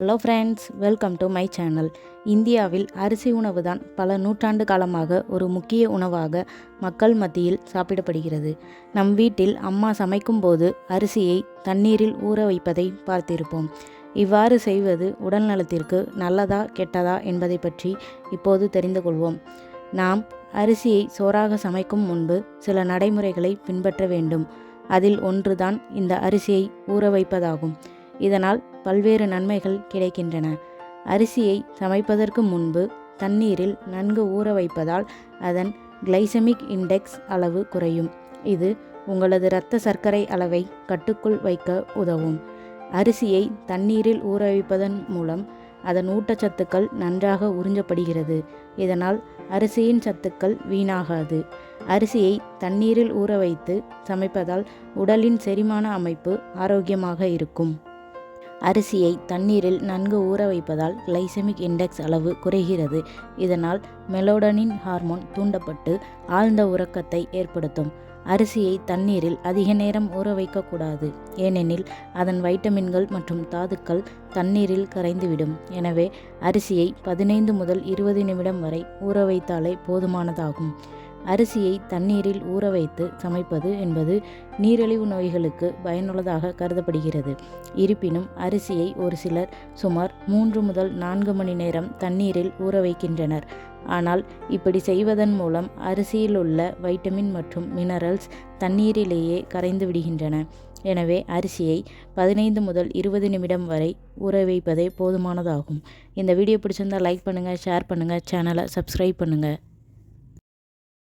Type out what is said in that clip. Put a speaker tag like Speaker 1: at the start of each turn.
Speaker 1: Hello friends welcome to my channel இந்தியாவில் அரிசி உணவு தான் பல நூற்றாண்டு காலமாக ஒரு முக்கிய உணவாக மக்கள் மத்தியில் சாப்பிடப்படுகிறது. நம் வீட்டில் அம்மா சமைக்கும்போது அரிசியை தண்ணீரில் ஊற வைப்பதை பார்த்திருப்போம். இவ்வாறு செய்வது உடல் நலத்திற்கு நல்லதா கெட்டதா என்பதை பற்றி இப்போது தெரிந்து கொள்வோம். நாம் அரிசியை சோறாக சமைக்கும் முன்பு சில நடைமுறைகளை பின்பற்ற வேண்டும். அதில் ஒன்றுதான் இந்த அரிசியை ஊற வைப்பதாகும். இதனால் பல்வேறு நன்மைகள் கிடைக்கின்றன. அரிசியை சமைப்பதற்கு முன்பு தண்ணீரில் நன்கு ஊற வைப்பதால் அதன் கிளைசமிக் இண்டெக்ஸ் அளவு குறையும். இது உங்களது இரத்த சர்க்கரை அளவை கட்டுக்குள் வைக்க உதவும். அரிசியை தண்ணீரில் ஊற வைப்பதன் மூலம் அதன் ஊட்டச்சத்துக்கள் நன்றாக உறிஞ்சப்படுகிறது. இதனால் அரிசியின் சத்துக்கள் வீணாகாது. அரிசியை தண்ணீரில் ஊற வைத்து சமைப்பதால் உடலின் செரிமான அமைப்பு ஆரோக்கியமாக இருக்கும். அரிசியை தண்ணீரில் நன்கு ஊற வைப்பதால் கிளைசமிக் இண்டெக்ஸ் அளவு குறைகிறது. இதனால் மெலோடனின் ஹார்மோன் தூண்டப்பட்டு ஆழ்ந்த உறக்கத்தை ஏற்படுத்தும். அரிசியை தண்ணீரில் அதிக நேரம் ஊற வைக்கக்கூடாது. ஏனெனில் அதன் வைட்டமின்கள் மற்றும் தாதுக்கள் தண்ணீரில் கரைந்துவிடும். எனவே அரிசியை பதினைந்து முதல் இருபது நிமிடம் வரை ஊற வைத்தாலே போதுமானதாகும். அரிசியை தண்ணீரில் ஊற வைத்து சமைப்பது என்பது நீரிழிவு நோய்களுக்கு பயனுள்ளதாக கருதப்படுகிறது. இருப்பினும் அரிசியை ஒரு சிலர் சுமார் மூன்று முதல் நான்கு மணி நேரம் தண்ணீரில் ஊற வைக்கின்றனர் ஆனால் இப்படி செய்வதன் மூலம் அரிசியில் உள்ள வைட்டமின் மற்றும் மினரல்ஸ் தண்ணீரிலேயே கரைந்து விடுகின்றன. எனவே அரிசியை பதினைந்து முதல் இருபது நிமிடம் வரை ஊற வைப்பதே போதுமானதாகும். இந்த வீடியோ பிடிச்சிருந்தால் லைக் பண்ணுங்கள் ஷேர் பண்ணுங்கள் சேனலை சப்ஸ்கிரைப் பண்ணுங்கள்